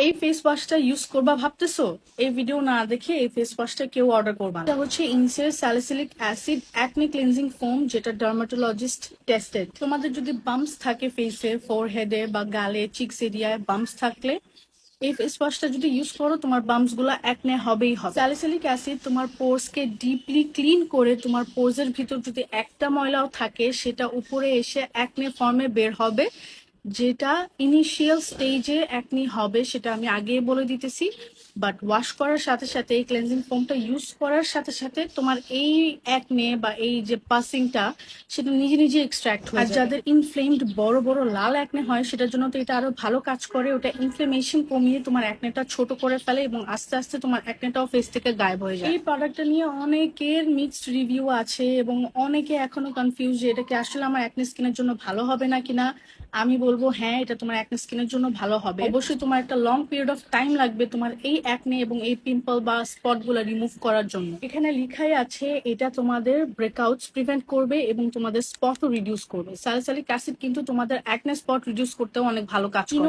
এই face ওয়াশটা use করবা ভাবতেছো? এই ভিডিও না দেখে এই ফেস ওয়াশটা কেউ অর্ডার করবা এটা হচ্ছে ইনসের salicylic acid acne cleansing foam যেটা ডার্মাটোলজিস্ট টেস্টেড তোমাদের যদি বাম্পস থাকে ফেসে ফোরহেডে বা গালে চিক্স এরিয়ায় বাম্পস থাকলে, এই ফেস ওয়াশটা যদি ইউজ করো, তোমার বাম্পসগুলো একনে হবেই হবে। স্যালিসিলিক অ্যাসিড তোমার পোর্স কে ডিপলি ক্লিন করে তোমার পোর্স এর ভিতর যদি একটা ময়লাও থাকে, সেটা উপরে এসে একনে ফর্মে বের হবে। যেটা ইনিশিয়াল স্টেজে একনি হবে সেটা আমি আগে বলে দিতেছি। বাট ওয়াশ করার সাথে সাথে এই ক্লেনজিং ফোমটা ইউজ করার সাথে সাথে তোমার এই একনে বা এই যে পাসিংটা সেটা নিজে নিজে এক্সট্রাক্ট হয় আর যাদের ইনফ্লেমড বড় বড় লাল একনে হয় সেটার জন্য তো এটা আরও ভালো কাজ করে। ওটা ইনফ্লেমেশন কমিয়ে তোমার একনেটা ছোট করে ফেলে এবং আস্তে আস্তে তোমার একনেটাও ফেস থেকে গায়েব হয়ে যায়। এই প্রোডাক্টটা নিয়ে অনেকের মিক্সড রিভিউ আছে এবং অনেকে এখনও কনফিউজ যে এটা কি আসলে আমার একনে স্কিনের জন্য ভালো হবে না কিনা আমি বলব হ্যাঁ এটা তোমার একনে স্কিনের জন্য ভালো হবে। অবশ্যই তোমার একটা লং পিরিয়ড অফ টাইম লাগবে তোমার এই একনে এবং এই পিম্পল বা স্পটগুলো রিমুভ করার জন্য। এখানে লিখাই আছে এটা তোমাদের ব্রেকআউটস প্রিভেন্ট করবে এবং তোমাদের স্পটও রিডিউস করবে। স্যালিসালিক অ্যাসিড কিন্তু তোমাদের একনে স্পট রিডিউস করতেও অনেক ভালো কাজ করে।